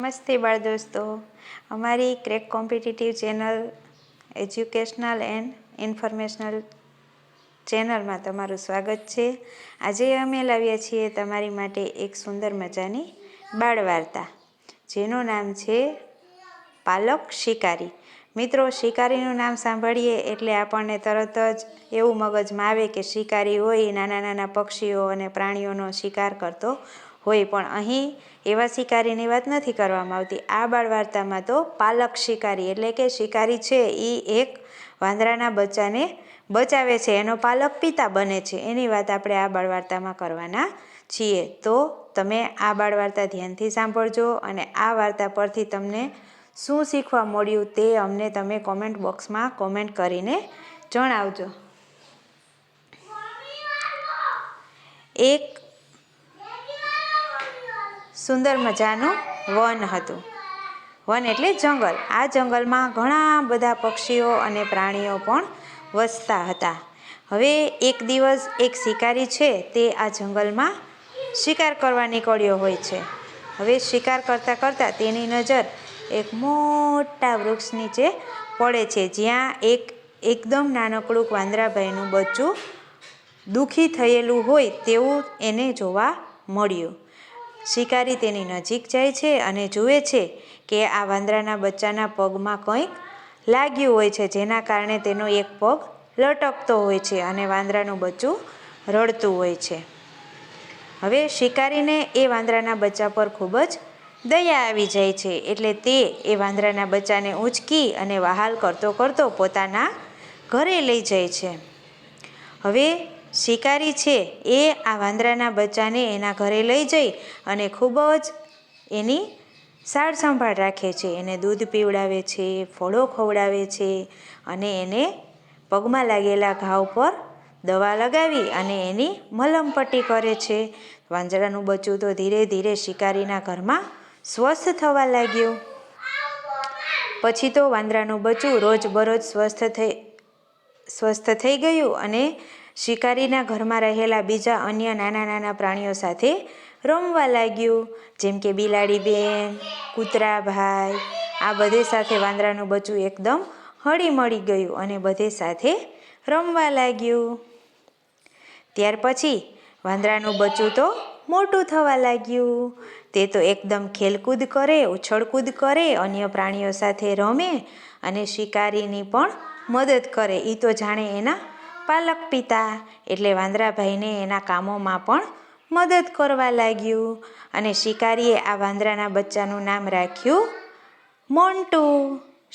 નમસ્તે બાળ દોસ્તો. અમારી crack competitive channel educational and informational ચેનલમાં તમારું સ્વાગત છે. આજે અમે લાવ્યા છીએ તમારી માટે એક સુંદર મજાની બાળ વાર્તા, જેનું નામ છે પાલક શિકારી. મિત્રો, શિકારીનું નામ સાંભળીએ એટલે આપણને તરત જ એવું મગજમાં આવે કે શિકારી હોય નાના નાના પક્ષીઓ અને પ્રાણીઓનો શિકાર કરતો હોય પણ અહીં એવા શિકારીની વાત નથી કરવામાં આવતી. આ બાળ વાર્તામાં તો પાલક શિકારી એટલે કે શિકારી છે એ એક વાંદરાના બચ્ચાને બચાવે છે. એનો પાલક પિતા બને છે. એની વાત આપણે આ બાળ વાર્તામાં કરવાના છીએ. તો તમે આ બાળ વાર્તા ધ્યાનથી સાંભળજો અને આ વાર્તા પરથી તમને શું શીખવા મળ્યું તે અમને તમે કોમેન્ટ બોક્સમાં કોમેન્ટ કરીને જણાવજો. એક સુંદર મજાનું વન હતું. વન એટલે જંગલ. આ જંગલમાં ઘણા બધા પક્ષીઓ અને પ્રાણીઓ પણ વસતા હતા. હવે એક દિવસ એક શિકારી છે તે આ જંગલમાં શિકાર કરવા નીકળ્યો હોય છે. હવે શિકાર કરતાં કરતાં તેની નજર એક મોટા વૃક્ષ નીચે પડે છે, જ્યાં એક એકદમ નાનકડું વાંદરાભાઈનું બચ્ચું દુઃખી થયેલું હોય તેવું એને જોવા મળ્યું. શિકારી તેની નજીક જાય છે અને જુએ છે કે આ વાંદરાના બચ્ચાના પગમાં કંઈક લાગ્યું હોય છે, જેના કારણે તેનો એક પગ લટકતો હોય છે અને વાંદરાનું બચ્ચું રડતું હોય છે. હવે શિકારીને એ વાંદરાના બચ્ચા પર ખૂબ જ દયા આવી જાય છે એટલે તે એ વાંદરાના બચ્ચાને ઊંચકી અને વહાલ કરતો કરતો પોતાના ઘરે લઈ જાય છે. હવે શિકારી છે એ આ વાંદરાના બચ્ચાને એના ઘરે લઈ જઈ અને ખૂબ જ એની સાર સંભાળ રાખે છે. એને દૂધ પીવડાવે છે, ફળો ખવડાવે છે અને એને પગમાં લાગેલા ઘાવ પર દવા લગાવી અને એની મલમપટ્ટી કરે છે. વાંદરાનું બચ્ચું તો ધીરે ધીરે શિકારીના ઘરમાં સ્વસ્થ થવા લાગ્યું. પછી તો વાંદરાનું બચ્ચું રોજ બરોજ સ્વસ્થ થઈ સ્વસ્થ થઈ ગયું અને શિકારીના ઘરમાં રહેલા બીજા અન્ય નાના નાના પ્રાણીઓ સાથે રમવા લાગ્યું. જેમ કે બિલાડી બેન કૂતરા ભાઈ આ બધે સાથે વાંદરાનું બચ્ચું એકદમ હળી મળી ગયું અને બધે સાથે રમવા લાગ્યું. ત્યાર પછી વાંદરાનું બચ્ચું તો મોટું થવા લાગ્યું. તે તો એકદમ ખેલકૂદ કરે, ઉછળકૂદ કરે, અન્ય પ્રાણીઓ સાથે રમે અને શિકારીની પણ મદદ કરે. એ તો જાણે એના પાલક પિતા એટલે વાંદરાભાઈને એના કામોમાં પણ મદદ કરવા લાગ્યું અને શિકારીએ આ વાંદરાના બચ્ચાનું નામ રાખ્યું મોન્ટુ.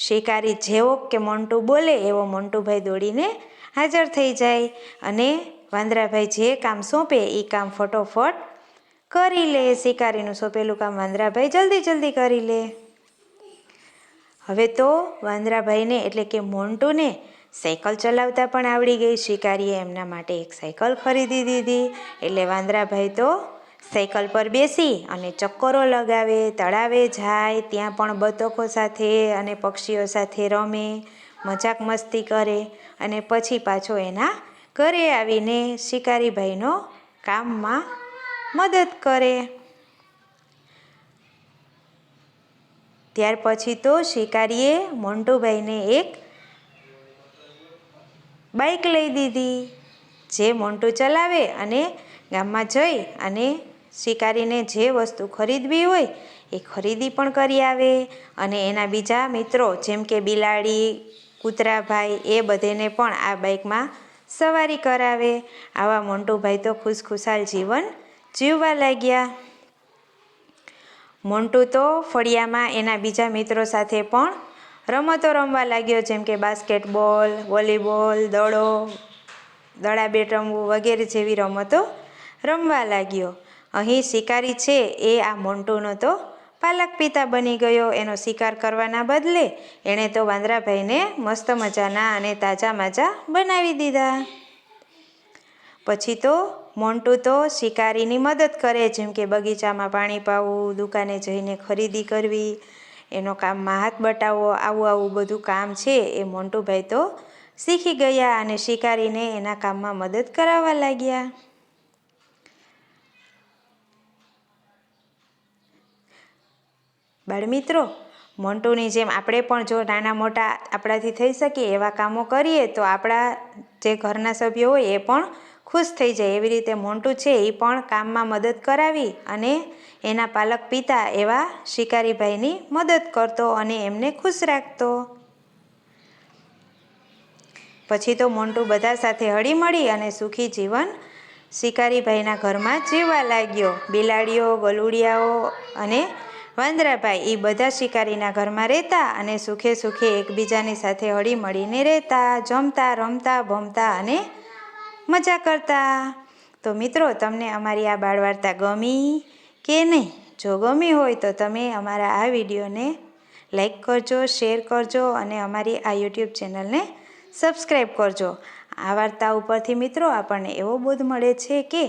શિકારી જેવો કે મોન્ટુ બોલે એવો મોન્ટુભાઈ દોડીને હાજર થઈ જાય અને વાંદરાભાઈ જે કામ સોંપે એ કામ ફટોફટ કરી લે. શિકારીનું સોંપેલું કામ વાંદરાભાઈ જલ્દી જલ્દી કરી લે. હવે તો વાંદરાભાઈને એટલે કે મોન્ટુને સાયકલ ચલાવતા પણ આવડી ગઈ શિકારીએ એમના માટે એક સાયકલ ખરીદી દીધી. એટલે વાંદરાભાઈ તો સાયકલ પર બેસી અને ચક્કરો લગાવે, તળાવે જાય, ત્યાં પણ બતકો સાથે અને પક્ષીઓ સાથે રમે, મજાક મસ્તી કરે અને પછી પાછો એના ઘરે આવીને શિકારીભાઈનો કામમાં મદદ કરે. ત્યાર પછી તો શિકારીએ મોન્ટુભાઈને એક બાઇક લઈ દીધી. જે મોન્ટુ ચલાવે અને ગામમાં જઈ અને શિકારીને જે વસ્તુ ખરીદવી હોય એ ખરીદી પણ કરી આવે. અને એના બીજા મિત્રો જેમ કે બિલાડી, કૂતરાભાઈ એ બધેને પણ આ બાઇકમાં સવારી કરાવે. આવા મોન્ટુભાઈ તો ખુશખુશાલ જીવન જીવવા લાગ્યા. મોન્ટુ તો ફળિયામાં એના બીજા મિત્રો સાથે પણ રમતો રમવા લાગ્યો, જેમ કે બાસ્કેટબોલ, વોલીબોલ, દડો, દડા બેટ રમવું વગેરે જેવી રમતો રમવા લાગ્યો. અહીં શિકારી છે એ આ મોન્ટુનો તો પાલક પિતા બની ગયો. એનો શિકાર કરવાના બદલે એણે તો વાંદરાભાઈને મસ્ત મજાના અને તાજા માજા બનાવી દીધા. પછી તો મોન્ટુ તો શિકારીની મદદ કરે, જેમ કે બગીચામાં પાણી પાવું, દુકાને જઈને ખરીદી કરવી એનો કામમાં હાથ બટાવો, આવું આવું બધું કામ છે એ મોન્ટુભાઈ તો શીખી ગયા અને શિકારીને એના કામમાં મદદ કરાવવા લાગ્યા. બાળમિત્રો, મોન્ટુની જેમ આપણે પણ જો નાના મોટા આપણાથી થઈ શકીએ એવા કામો કરીએ તો આપણા જે ઘરના સભ્યો હોય એ પણ ખુશ થઈ જાય એવી રીતે મોન્ટુ છે એ પણ કામમાં મદદ કરાવી અને એના પાલક પિતા એવા શિકારીભાઈની મદદ કરતો અને એમને ખુશ રાખતો. પછી તો મોન્ટુ બધા સાથે હળીમળી અને સુખી જીવન શિકારીભાઈના ઘરમાં જીવવા લાગ્યો. બિલાડીઓ, ગલુડિયાઓ અને વાંદરાભાઈ એ બધા શિકારીના ઘરમાં રહેતા અને સુખે સુખે એકબીજાની સાથે હળીમળીને રહેતા, જમતા, રમતા, ભમતા અને મજા કરતા. તો મિત્રો, તમને અમારી આ બાળ વાર્તા ગમી કે નહીં? જો ગમી હોય તો તમે અમારા આ વિડીયોને લાઈક કરજો, શેર કરજો અને અમારી આ યુટ્યુબ ચેનલને સબસ્ક્રાઈબ કરજો. આ વાર્તા ઉપરથી મિત્રો આપણને એવો બોધ મળે છે કે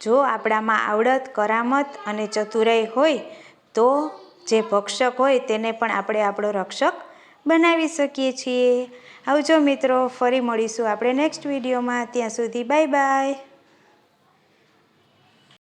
જો આપણામાં આવડત, કરામત અને ચતુરાઈ હોય, તો જે ભક્ષક હોય તેને પણ આપણે આપણો રક્ષક બનાવી શકીએ છીએ. આવજો મિત્રો ફરી મળીશું આપણે નેક્સ્ટ વિડીયોમાં ત્યાં સુધી બાય બાય